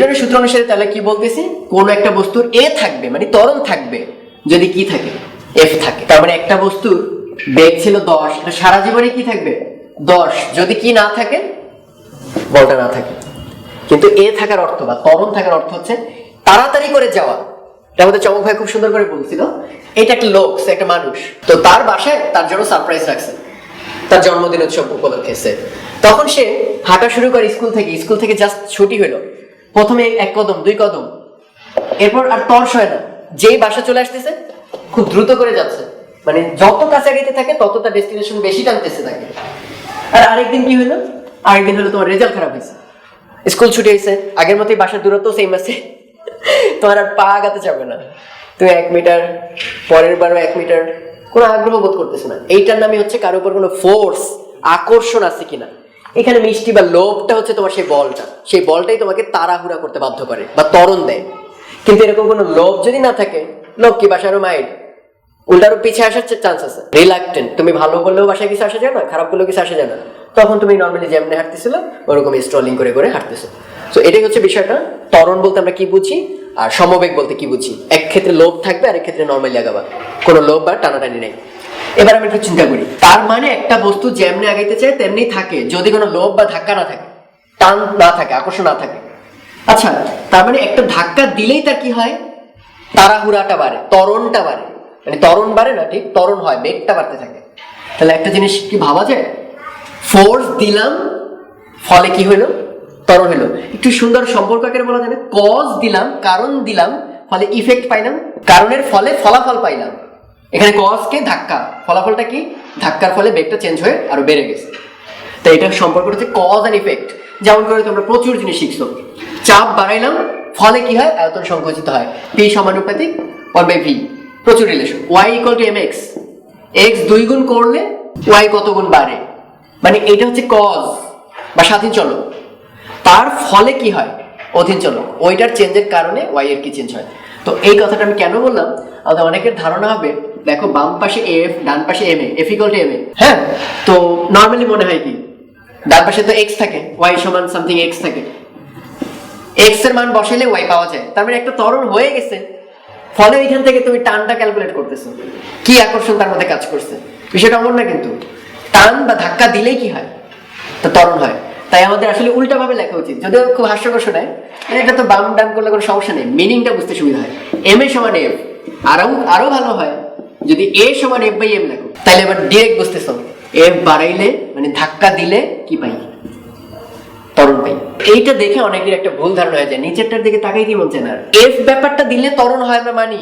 নিউটনের সূত্র অনুসারে তাহলে কি বলতেছি? কোন একটা বস্তুর এ থাকবে মানে ত্বরণ থাকবে, যদি কি থাকে? এফ থাকে। তার মানে একটা বস্তুর বেগ ছিল দশ, এটা সারা জীবনে কি থাকবে? দশ। যদি কি না থাকে? বলটা না থাকে। কিন্তু এ থাকার অর্থ বা ত্বরণ থাকার অর্থ হচ্ছে তাড়াতাড়ি করে যাওয়া। এটা আমাদের চমক ভাই খুব সুন্দর করে বলছিল। এটা একটা লোক, সে একটা মানুষ। তো তার বাসায় তার জন্য সারপ্রাইজ রাখছে। তার জন্মদিন উৎসব উপলক্ষে তখন সে হাঁটা শুরু করে স্কুল থেকে। স্কুল থেকে জাস্ট ছুটি হলো। প্রথমে এক কদম, দুই কদম। এরপর আর তর্স হয় না। যেই বাসা চলে আসতেছে, খুব দ্রুত করে যাচ্ছে। মানে যত কাছে আগাইতে থাকে তত তার ডেস্টিনেশন বেশি টানতেছে তাকে। আর আরেকদিন কি হলো? আরেকদিন হলো তোমার রেজাল্ট খারাপ হয়েছে। স্কুল ছুটি হয়েছে, আগের মতোই বাসার দূরত্ব সেম আছে। তোমার আর পা আগাতে যাবে না। তুমি এক মিটার পরের বারও এক মিটার কোনো আগ্রহ বোধ করতেছে না। এইটার নামই হচ্ছে কারোর উপর কোনো ফোর্স আকর্ষণ আছে কিনা। এখানে মিষ্টি বা লোভটা হচ্ছে তোমার সেই বলটা। সেই বলটাই তোমাকে তাড়াহুড়া করতে বাধ্য করে বা ত্বরণ দেয়। কিন্তু এরকম কোনো লোভ যদি না থাকে, লোভ কি বাসারও মাইন্ড উল্টারও পিছিয়ে আসার চান্স আছে। রিলাক্টেন্ট তুমি ভালো করলেও বাসায় কিছু আসা যায় না, খারাপ করলেও কিছু আসা যায় না। তখন তুমি নর্মালি যেমনি হাঁটতেছিল ওরকম স্ট্রলিং করে করে হাঁটতেছো। তো এটাই হচ্ছে বিষয়টা। তরণ বলতে আমরা কি বুঝি? আর সমবেগ বলতে কি বুঝি? এক ক্ষেত্রে লোভ থাকবে আর এক ক্ষেত্রে নর্মালি আগাবা কোনো লোভ বা টানাটানি নেই। এবার আমি একটু চিন্তা করি। তার মানে একটা বস্তু যেমনি আগাইতে চায়, তেমনি থাকে, যদি কোনো লোভ বা ধাক্কা না থাকে, টান না থাকে, আকর্ষণ না থাকে। আচ্ছা তার মানে একটা ধাক্কা দিলেই তার কি হয়? তাড়াহুড়াটা বাড়ে তরণটা বাড়ে। মানে তরণ বাড়ে না, ঠিক? তরণ হয়, বেগটা বাড়তে থাকে। তাহলে একটা জিনিস কি ভাবা যায়? ফোর্স দিলাম, ফলে কি হইল তরণ হইল একটু সুন্দর সম্পর্ক আকারে বলা যাবে। কজ দিলাম, কারণ দিলাম, ফলে ইফেক্ট পাইলাম। কারণের ফলে ফলাফল পাইলাম। এখানে কজকে ধাক্কা, ফলাফলটা কি? ধাক্কার ফলে বেগটা চেঞ্জ হয়ে আরও বেড়ে গেছে। তো এটা সম্পর্ক হচ্ছে কজ অ্যান্ড ইফেক্ট যেমন করে তোমরা প্রচুর জিনিস শিখছো। চাপ বাড়াইলাম, ফলে কি হয়? আয়তন সংকুচিত হয়। পি সমানুপাতিক ওয়ান বাই ভি প্রচুর relation Y equal to M X X দুই গুণ করলে ওয়াই কত গুণ বাড়ে? মানে এটা হচ্ছে কজ বা স্বাধীন চলক। তার ফলে কি হয়? অধীন চলক। ওইটার চেঞ্জের কারণে ওয়াই এর কি চেঞ্জ হয়? তো এই কথাটা আমি কেন বললাম? আমাদের অনেকের ধারণা হবে দেখো বাম পাশে এফ ডান পাশে M A F equal to M A হ্যাঁ? তো নর্মালি মনে হয় কি? ডান পাশে তো এক্স থাকে ওয়াই সমান সামথিং এক্স থাকে। এক্সের মান বসাইলে ওয়াই পাওয়া যায়। তার মানে একটা ত্বরণ হয়ে গেছে। ফলে ওইখান থেকে তুমি টানটা ক্যালকুলেট করতেছো। কি আকর্ষণ তার মধ্যে কাজ করছে? বিষয়টা অমন না কিন্তু। টান বা ধাক্কা দিলেই কি হয়? তো তরল হয়। তাই আমাদের আসলে উল্টাভাবে লেখা উচিত। যদিও খুব হাস্যকর শোনায় মানে এটা তো বাম ডান করলে কোনো সমস্যা নেই। মিনিংটা বুঝতে সুবিধা হয়। এম এ সমান এফ আরও আরও ভালো হয়। যদি এ সমান এফ বাই এম লেখো তাহলে এবার ডিরেক্ট বুঝতেছো এফ বাড়াইলে মানে ধাক্কা দিলে কি পাই? তরণ পাই। এইটা দেখে অনেকের একটা ভুল ধারণা হয়ে যায়, নিচেরটার দিকে তাকাই কি বলছে না। এফ ব্যাপারটা দিলে তরণ হয় আমরা মানি,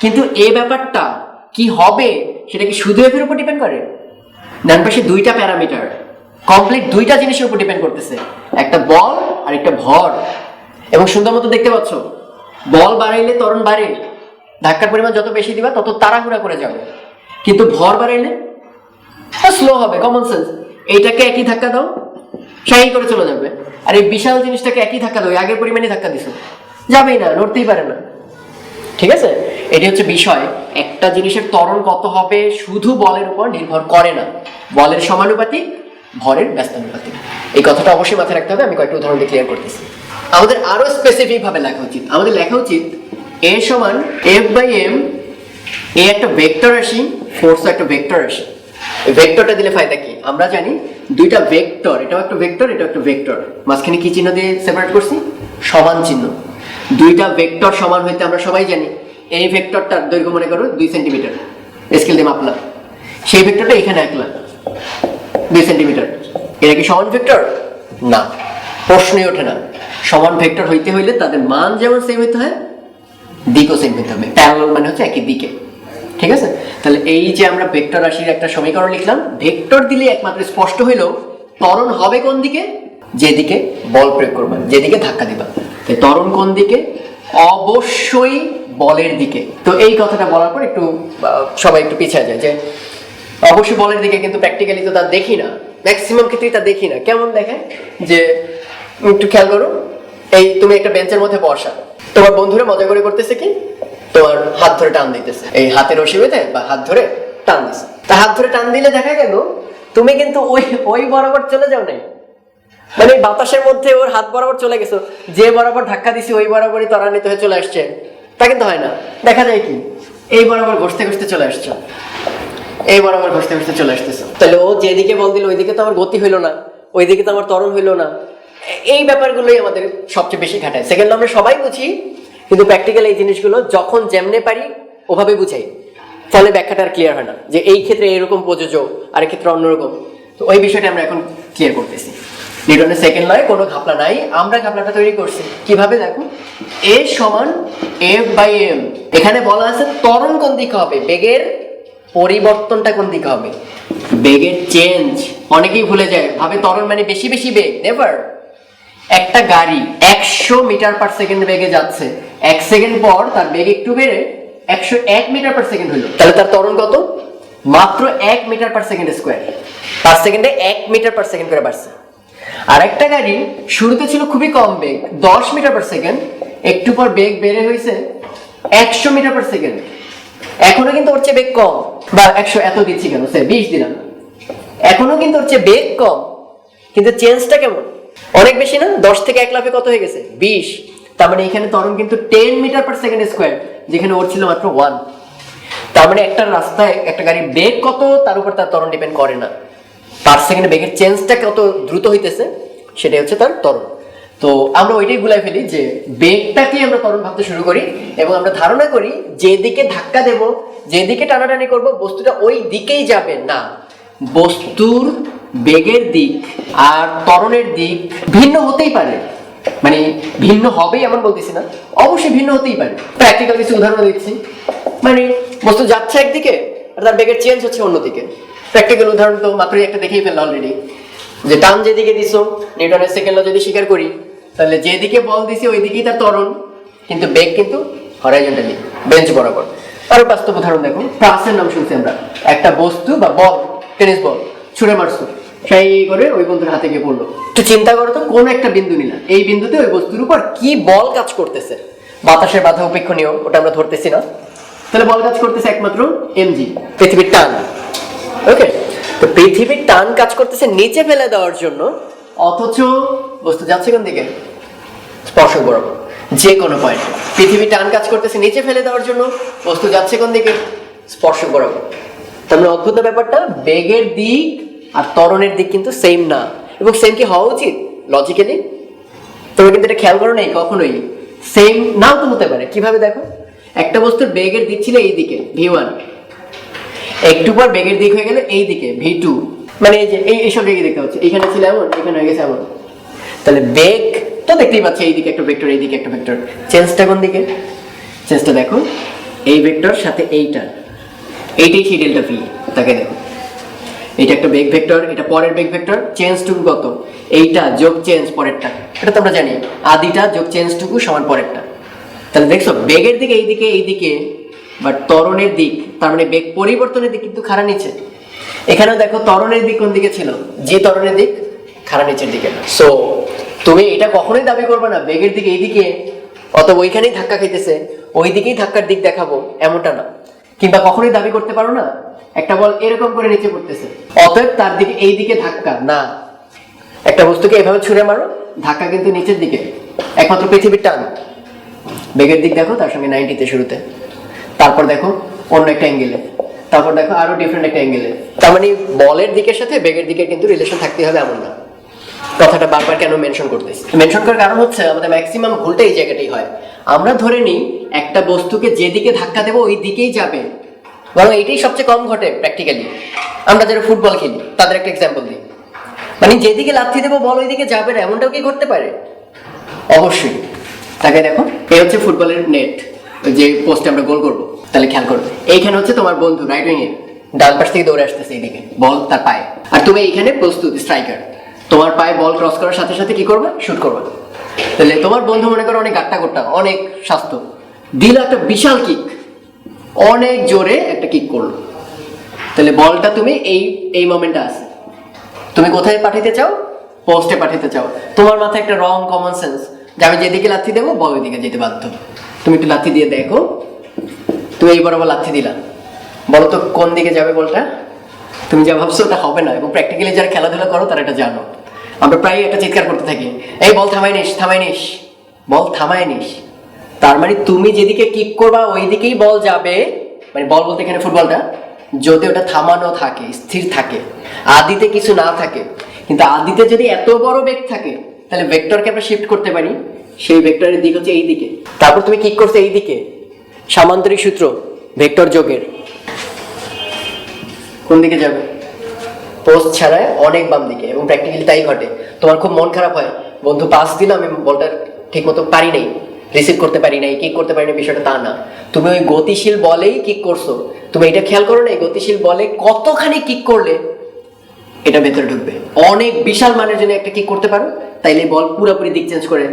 কিন্তু এ ব্যাপারটা কি হবে, সেটা কি শুধু এফ এর উপর ডিপেন্ড করে? ডান পাশে দুইটা প্যারামিটার কমপ্লিট দুইটা জিনিসের উপর ডিপেন্ড করতেছে, একটা বল আর একটা ভর। এবং সুন্দর মতো দেখতে পাচ্ছ, বল বাড়াইলে ত্বরণ বাড়ে। ধাক্কার পরিমাণ যত বেশি দিবা, তত তাড়াহুড়া করে যাবে। কিন্তু ভর বাড়াইলে স্লো হবে কমন সেন্স এইটাকে একই ধাক্কা দাও শাহি করে চলে যাবে। আর এই বিশাল জিনিসটাকে একই ধাক্কা দাও আগের পরিমাণে ধাক্কা দিছো। যাবেই না, নড়তেই পারে না। ঠিক আছে? এটি হচ্ছে বিষয়। একটা জিনিসের ত্বরণ কত হবে শুধু বলের উপর নির্ভর করে না। বলের সমানুপাতিক, ভরের ব্যস্তানুপাতিক। এই কথাটা অবশ্যই মাথায় রাখতে হবে, আমি কয়েকটা উদাহরণ দিয়ে ক্লিয়ার করতেছি। আমাদের আরও স্পেসিফিক ভাবে লেখা উচিত। আমাদের লেখা উচিত এ সমান এফ বাই এম এ একটা ভেক্টর রাশি ফোর্স একটা ভেক্টর রাশি ভেক্টরটা দিলে ফায়দা কি? আমরা জানি দুইটা ভেক্টর এটাও একটা ভেক্টর এটা একটা ভেক্টর মাঝখানে কি চিহ্ন দিয়ে সেপারেট করছি? সমান চিহ্ন। দুইটা ভেক্টর সমান হইতে আমরা সবাই জানি, এই ভেক্টরটার দৈর্ঘ্য মনে করো দুই সেন্টিমিটার স্কেল দিয়ে মাপলাম। সেই ভেক্টরটা এখানে আঁকলাম, দুই সেন্টিমিটার এটা কি সমান ভেক্টর না। প্রশ্নই ওঠে না। সমান ভেক্টর হইতে হইলে তাদের মান যেমন সেম হইতে হয় দিকও সেম হইতে হবে। প্যারালাল মানে হচ্ছে একই দিকে। ঠিক আছে? তাহলে এই যে আমরা ভেক্টর রাশির একটা সমীকরণ লিখলাম, ভেক্টর দিলে একমাত্র স্পষ্ট হইল ত্বরণ হবে কোন দিকে? যেদিকে বল প্রয়োগ করবা, যেদিকে ধাক্কা দিবা। তাই ত্বরণ কোন দিকে? অবশ্যই বলের দিকে। তো এই কথাটা বলার পর একটু সবাই একটু পিছিয়ে যায় যে, অবশ্যই বলের দিকে কিন্তু প্র্যাকটিক্যালি তো তা দেখি না। ম্যাক্সিমাম ক্ষেত্রেই তা দেখি না। কেমন দেখে যে, একটু খেয়াল করো, এই তুমি একটা বেঞ্চের মধ্যে বসা। তোমার বন্ধুরা মজা করে করতেছে কি? তোমার হাত ধরে টান দিতেছে। এই হাতের রশি বেঁধে বা হাত ধরে টান দিছে। তা হাত ধরে টান দিলে দেখা গেল, তুমি কিন্তু ওই ওই বরাবর চলে যাও নাই। মানে বাতাসের মধ্যে ওর হাত বরাবর চলে গেছো। যে বরাবর ধাক্কা দিছি, ওই বরাবরই ত্বরান্বিত হয়ে চলে আসছে। তা কিন্তু হয় না। দেখা যায় কি? এই বরাবর ঘষতে ঘষতে চলে আসছে। এই বরাবর ঘষতে ঘষতে চলে আসতেছে। তাহলে ও যেদিকে বল দিল, ওইদিকে তো আমার গতি হইল না। ওইদিকে তো আমার ত্বরণ হইল না। এই ব্যাপারগুলোই আমাদের সবচেয়ে বেশি খাটায় সেকেন্ড আমরা সবাই বুঝি, কিন্তু প্র্যাকটিক্যাল এই জিনিসগুলো যখন যেমনে পারি, ওভাবে বুঝাই। ফলে ব্যাখ্যাটা আর ক্লিয়ার হয় না, যে এই ক্ষেত্রে এরকম প্রযোজ্য আর ক্ষেত্রে অন্যরকম তো ওই বিষয়টা আমরা এখন ক্লিয়ার করতেছি। নিউটনের সেকেন্ড লয় কোনো ঘাপলা নাই, আমরা ঘাপলাটা তৈরি করছি। কীভাবে দেখো? এ সমান এফ বাই এম এখানে বলা আছে ত্বরণ কোন দিকে হবে? বেগের পরিবর্তনটা কোন দিকে হবে? বেগের চেঞ্জ অনেকেই ভুলে যায়, ভাবে ত্বরণ মানে বেশি বেশি বেগ নেভার একটা গাড়ি একশো মিটার পার সেকেন্ড বেগে যাচ্ছে। এক সেকেন্ড পর তার বেগ একটু বেড়ে একশো এক মিটার পার সেকেন্ড হলো। তাহলে তার ত্বরণ কত? মাত্র এক metre per second square per সেকেন্ডে এক মিটার পার সেকেন্ড করে বাড়ছে। আর একটা গাড়ি শুরুতে ছিল খুবই কম বেগ, দশ মিটার পার সেকেন্ড একটু পর বেগ বেড়ে হয়েছে একশো মিটার পার সেকেন্ড এখনও কিন্তু ওর চেয়ে বেগ কম। বা একশো এত দিচ্ছি কেন? সে বিশ দিলাম। এখনও কিন্তু ওর চেয়ে বেগ কম। কিন্তু চেঞ্জটা কেমন? অনেক বেশি না? দশ থেকে এক লাফে কত হয়ে গেছে? বিশ। তার মানে এখানে ত্বরণ কিন্তু ten metre per second square যেখানে ওর ছিল মাত্র ওয়ান তার মানে একটা রাস্তায় একটা গাড়ির বেগ কত, তার উপর তার ত্বরণ ডিপেন্ড করে না। পার সেকেন্ডে বেগের চেঞ্জটা কত দ্রুত হইতেছে, সেটাই হচ্ছে তার ত্বরণ তো আমরা ওইটাই গুলাই ফেলি যে বেগটাকে আমরা ত্বরণ ভাবতে শুরু করি এবং আমরা ধারণা করি যেদিকে ধাক্কা দেব, যেদিকে টানাটানি করব, বস্তুটা ওই দিকেই যাবে না। বস্তুর বেগের দিক আর ত্বরণের দিক ভিন্ন হতেই পারে। মানে ভিন্ন হবে এমন বলতেছি না, অবশ্যই ভিন্ন হতেই পারে। প্র্যাকটিক্যাল কিছু উদাহরণ দিচ্ছি। মানে বস্তু যাচ্ছে একদিকে আর তার বেগের চেঞ্জ হচ্ছে অন্যদিকে। প্র্যাকটিক্যাল উদাহরণ তো মাত্রই একটা দেখেই ফেলল অলরেডি যে টান যেদিকে দিছো নিউটনের সেকেন্ড যদি স্বীকার করি, তাহলে যেদিকে বল দিছি ওই দিকেই তার ত্বরণ, কিন্তু বেগ কিন্তু হরাইজন্টালি বেঞ্চ বরাবর। আরও বাস্তব উদাহরণ দেখো। প্রাসের নাম শুনছি আমরা। একটা বস্তু বা বল টেনিস বল ছুঁড়ে মারছো। সেই করে ওই বন্ধুর হাতে গিয়ে পড়ল। একটু চিন্তা করো তো, কোন একটা বিন্দু নিলাম। এই বিন্দুতে ওই বস্তুর উপর কি বল কাজ করতেছে? বাতাসের বাধা উপেক্ষণীয়, ওটা আমরা ধরতেছি না। তাহলে বল কাজ করতেছে একমাত্র এমজি পৃথিবীর টান। ওকে তো পৃথিবীর টান কাজ করতেছে নিচে ফেলে দেওয়ার জন্য, অথচ বস্তু যাচ্ছে কোন দিকে? স্পর্শক বরাবর যে কোনো পয়েন্ট পৃথিবী টান কাজ করতেছে নিচে ফেলে দেওয়ার জন্য, বস্তু যাচ্ছে কোন দিকে? স্পর্শক বরাবর তার মানে অদ্ভুত ব্যাপারটা, বেগের দিক আর ত্বরণের দিক কিন্তু সেম না। এবং সেম কি হওয়া উচিত? লজিক্যালি তোমরা কিন্তু এটা খেয়াল করো নাই কখনোই। সেম নাও তো হতে পারে। কীভাবে দেখো? একটা বস্তুর বেগের দিক ছিল এই দিকে ভি ওয়ান একটু পর বেগের দিক হয়ে গেলে এই দিকে ভি টু মানে এই যে, এই, এইসব দিকে দেখতে হচ্ছে। এখানে ছিল এমন, এখানে হয়ে গেছে এমন। তাহলে বেগ তো দেখতেই পাচ্ছি এইদিকে একটা ভেক্টর এইদিকে একটা ভেক্টর চেঞ্জটা কোন দিকে? চেঞ্জটা দেখো, এই ভেক্টর সাথে এইটা। এইটাই সেই ডেল্টা ভি তাকে দেখো। এটা একটা বেগ ভেক্টর এটা পরের বেগ ভেক্টর চেঞ্জ টুকু কত? এইটা যোগ চেঞ্জ পরেরটা। এটা তো আমরা জানি, আদিটা যোগ চেঞ্জ টুকু সমান পরেরটা। তাহলে দেখছ, বেগের দিকে এইদিকে এইদিকে বাট ত্বরণের দিক, তার মানে বেগ পরিবর্তনের দিক কিন্তু খাড়া নিচে। এখানেও দেখো, ত্বরণের দিক কোন দিকে ছিল? যে ত্বরণের দিক, খাড়া নিচের দিকে। সো তুমি এটা কখনোই দাবি করবে না, বেগের দিকে এইদিকে অথবা ওইখানেই ধাক্কা খাইতেছে ওই দিকেই ধাক্কার দিক দেখাবো, এমনটা না। কিংবা কখনোই দাবি করতে পারো না? একটা বল এরকম করে নিচে পড়তেছে। অতএব তার দিকে এই দিকে ধাক্কা, না। একটা বস্তুকে এভাবে ছুঁড়ে মারো, ধাক্কা কিন্তু নিচের দিকে। একমাত্র পৃথিবীর টান। বেগের দিক দেখো, তার সঙ্গে নাইনটিতে শুরুতে। তারপর দেখো অন্য একটা অ্যাঙ্গেলে তারপর দেখো আরও ডিফারেন্ট একটা অ্যাঙ্গেলে তার মানে বলের দিকের সাথে বেগের দিকের কিন্তু রিলেশন থাকতে হবে এমন না। কথাটা বারবার কেন মেনশন করতেছি মেনশন করার কারণ হচ্ছে আমাদের ম্যাক্সিমাম ভুলটা এই জায়গাটাই হয়। আমরা ধরে নিই, একটা বস্তুকে যেদিকে ধাক্কা দেবো, ওই দিকেই যাবে। বরং এইটাই সবচেয়ে কম ঘটে প্র্যাকটিক্যালি আমরা যারা ফুটবল খেলি, তাদের একটা এক্সাম্পল দিই। মানে যেদিকে লাথি দেবো, বল ওইদিকে যাবে না, এমনটাও কি ঘটতে পারে? অবশ্যই। তাকে দেখো এই হচ্ছে ফুটবলের নেট যে পোস্টে আমরা গোল করব, তাহলে খেয়াল করো। এইখানে হচ্ছে তোমার বন্ধু রাইট উইং এ। ডান পাশ থেকে দৌড়ে আসতেছে এইদিকে। বল তার পায়ে। আর তুমি এইখানে প্রস্তুত স্ট্রাইকার তোমার পায়ে বল ক্রস করার সাথে সাথে কি করবে? শুট করবে। তাহলে তোমার বন্ধু মনে করো অনেক গাট্টা গোট্টা অনেক স্বাস্থ্য। দিল একটা বিশাল কিক অনেক জোরে একটা কিক করল। তাহলে বলটা তুমি এই এই মোমেন্টে আছে। তুমি কোথায় পাঠাতে চাও? পোস্টে পাঠাতে চাও। তোমার মাথায় একটা রং কমন সেন্স যে আমি যেদিকে লাথি দেবো, বল ওইদিকে যেতে বাধ্য। তুমি একটু লাথি দিয়ে দেখো। তুমি এই বরাবর লাথি দিলা। বলো তো কোন দিকে যাবে বলটা? তুমি যা ভাবছ ওটা হবে না। এবং প্র্যাকটিক্যালি যারা খেলাধুলা করো, তারা এটা জানো। আমরা প্রায় একটা চিৎকার করতে থাকি, এই বল থামাই নিস থামাই নিস, বল থামাই নিস। তার মানে তুমি যেদিকে কিক করবা ওই দিকেই বল যাবে। মানে বল বলতে এখানে ফুটবলটা, যদি ওটা থামানো থাকে, স্থির থাকে, আদিতে কিছু না থাকে, কিন্তু আদিতে যদি এত বড় বেগ থাকে, তাহলে ভেক্টরকে আমরা শিফট করতে পারি, সেই ভেক্টরের দিক হচ্ছে এই দিকে তারপর তুমি কিক করছ এই দিকে সামান্তরিক সূত্র ভেক্টর যোগের। কোন দিকে যাবে? পোস্ট ছাড়ায় অনেক বাম দিকে এবং প্র্যাকটিক্যালি তাই ঘটে। তোমার খুব মন খারাপ হয়, বন্ধু, পাস দিল আমি বলটা ঠিক মতো পারি নাই রিসিভ করতে পারি নাই কিক করতে পারি না বিষয়টা তা না। তুমি ওই গতিশীল বলেই কিক করছ। তুমি এটা খেয়াল করো না গতিশীল বলে কতখানি কিক করলে এটা ভেতরে ঢুকবে। অনেক বিশাল মানের জন্য একটা কিক করতে পারো, তাইলে বল পুরোপুরি দিক চেঞ্জ করে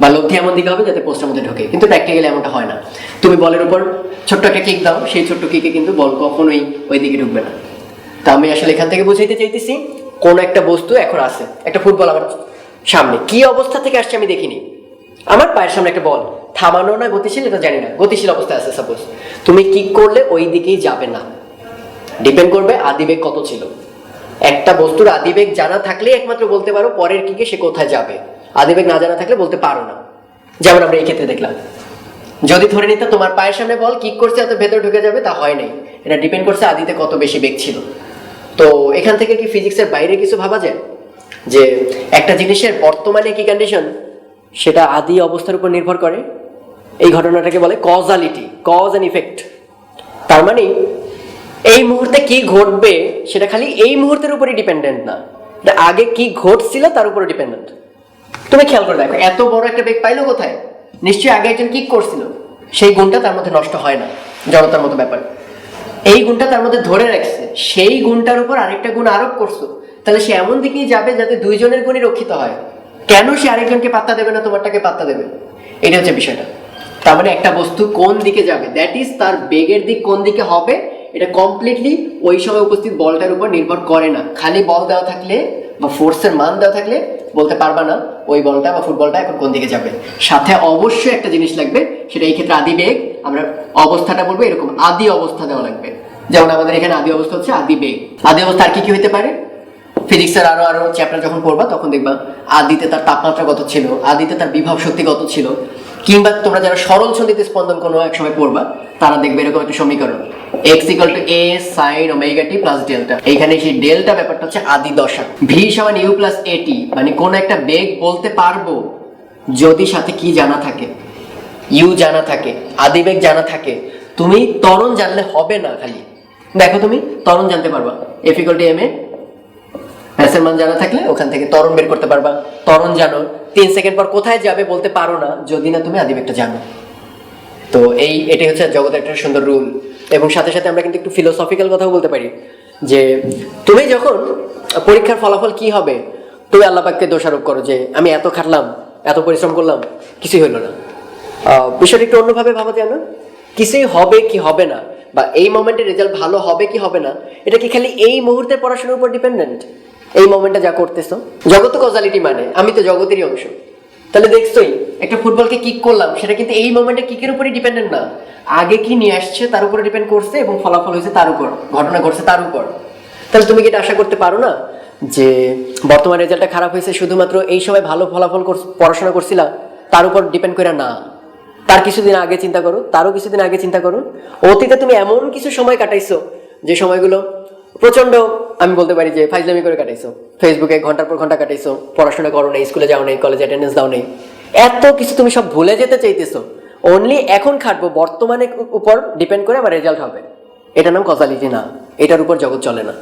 বা লব্ধি এমন দিকে হবে যাতে পোস্টের মধ্যে ঢোকে, কিন্তু প্র্যাকটিক্যালি এমনটা হয় না। তুমি বলের উপর ছোট্ট একটা কিক দাও, সেই ছোট্ট কিকে কিন্তু বল কখনোই ওই দিকে ঢুকবে না। তা আমি আসলে এখান থেকে বুঝাইতে চাইতেছি, কোন একটা বস্তু এখন আছে, একটা ফুটবল আমার সামনে। কি অবস্থা থেকে আসছে আমি দেখিনি। আমার পায়ের সামনে একটা বল। থামানো না গতিশীল এটা জানি না। গতিশীল অবস্থায় আছে সাপোজ তুমি কিক করলে ওই দিকেই যাবে না? ডিপেন্ড করবে আদিবেগ কত ছিল। একটা বস্তুর আদিবেগ জানা থাকলে একমাত্র বলতে পারো পরের কিকে সে কোথায় যাবে। আদিবেগ না জানা থাকলে বলতে পারো না। যেমন আমরা এই ক্ষেত্রে দেখলাম। যদি ধরে নিতে তোমার পায়ের সামনে বল কিক করছে এত ভেতরে ঢুকে যাবে, তা হয় নাই। এটা ডিপেন্ড করছে আদিতে কত বেশি বেগ ছিল। তো এখান থেকে কি ফিজিক্সের বাইরে কিছু ভাবা যায়? যে একটা জিনিসের বর্তমানে কি কন্ডিশন সেটা আদি অবস্থার উপর নির্ভর করে। এই ঘটনাটাকে বলে কজালিটি কজ অ্যান্ড ইফেক্ট তার মানে এই মুহূর্তে কি ঘটবে, সেটা খালি এই মুহূর্তের উপরে ডিপেন্ডেন্ট না। আগে কি ঘটছিল, তার উপরে ডিপেন্ডেন্ট তুমি খেয়াল করে দেখো, এত বড় একটা বেগ পাইলো কোথায়? নিশ্চয়ই আগে একজন কিক করছিল? সেই গুণটা তার মধ্যে নষ্ট হয় না, জড়তার মতো ব্যাপার। এই গুণটা তার মধ্যে ধরে রাখছে। সেই গুণটার উপর আরেকটা গুণ আরোপ করছ। তাহলে সে এমন দিকেই যাবে যাতে দুইজনের গুণই রক্ষিত হয়। কেন সে আরেকজনকে পাত্তা দেবে না, তোমারটাকে পাত্তা দেবে? এটা হচ্ছে বিষয়টা। তার মানে একটা বস্তু কোন দিকে যাবে? দ্যাট ইজ তার বেগের দিক কোন দিকে হবে? এটা কমপ্লিটলি ওই সময় উপস্থিত বলটার উপর নির্ভর করে না। খালি বল দেওয়া থাকলে বা ফোর্সের মান দেওয়া থাকলে বলতে পারবা না। ওই বলটা বা ফুটবলটা এখন কোন দিকে যাবে? সাথে অবশ্যই একটা জিনিস লাগবে, সেটা এই ক্ষেত্রে আদি বেগ, আমরা অবস্থাটা বলব এরকম, আদি অবস্থা দেওয়া লাগবে। যেমন আমাদের এখানে আদি অবস্থা হচ্ছে আদি বেগ। আদি অবস্থা আর কি কি হতে পারে? ফিজিক্সের আরও আরও চ্যাপ্টার যখন পড়বা, তখন দেখবা আদিতে তার তাপমাত্রা কত ছিল, আদিতে তার বিভব শক্তি কত ছিল। কিংবা তোমরা যারা সরল ছন্দিতে স্পন্দন কোনো এক সময় পড়বা, তারা দেখবে এরকম একটা সমীকরণ। এক্স ইকাল টু সাইন এইখানে সেই ব্যাপারটা হচ্ছে আদি দশা। সমান মানে কোন একটা বেগ বলতে পারব যদি সাথে কি জানা থাকে। জানা থাকে আদিবেগ জানা থাকে। তুমি ত্বরণ জানলে হবে না খালি। দেখো তুমি জানতে পারবা। এফ এম এ মান জানা থাকলে ওখান থেকে ত্বরণ বের করতে পারবা। ত্বরণ জানো, তিন সেকেন্ড পর কোথায় যাবে বলতে পারো না, যদি না তুমি আদিবেগটা জানো। তো এই, এটাই হচ্ছে জগতের একটা সুন্দর রুল এবং সাথে সাথে আমরা কিন্তু একটু ফিলোসফিক্যাল কথাও বলতে পারি যে, তুমি যখন পরীক্ষার ফলাফল কি হবে, তুমি আল্লাপাককে দোষারোপ করো যে, আমি এত খাটলাম, এত পরিশ্রম করলাম, কিছুই হলো না। বিষয়টা একটু অন্যভাবে ভাবা যায় না কিছুই হবে কি হবে না, বা এই মোমেন্টে রেজাল্ট ভালো হবে কি হবে না, এটা কি খালি এই মুহূর্তে পড়াশোনার উপর ডিপেন্ডেন্ট এই মোমেন্টে যা করতেছো, জগৎ কজালিটি মানে আমি তো জগতেরই অংশ। তাহলে দেখছোই, একটা ফুটবলকে কিক করলাম, সেটা কিন্তু এই মোমেন্টে কিকের উপরই ডিপেন্ডেন্ট না। আগে কি নিয়ে আসছে, তার উপরে ডিপেন্ড করছে এবং ফলাফল হয়েছে তার উপর, ঘটনা ঘটছে তার উপর। তাহলে তুমি কি এটা আশা করতে পারো না? যে বর্তমান রেজাল্টটা খারাপ হয়েছে, শুধুমাত্র এই সময় ভালো ফলাফল পড়াশোনা করছিলাম তার উপর ডিপেন্ড করে না। তার কিছুদিন আগে চিন্তা করো, তারও কিছুদিন আগে চিন্তা করো। অতীতে তুমি এমন কিছু সময় কাটাইছো, যে সময়গুলো প্রচণ্ড আমি বলতে পারি যে ফাইজলামি করে কাটাইছো। ফেসবুকে ঘণ্টার পর ঘণ্টা কাটাইছো, পড়াশোনা করো নেই স্কুলে যাও নেই কলেজে অ্যাটেন্ডেন্স দাও নেই। এত কিছু তুমি সব ভুলে যেতে চাইতেছো। অনলি এখন খাটবো, বর্তমানে উপর ডিপেন্ড করে আমার রেজাল্ট হবে। এটার নাম কজালিটি না। এটার উপর জগৎ চলে না।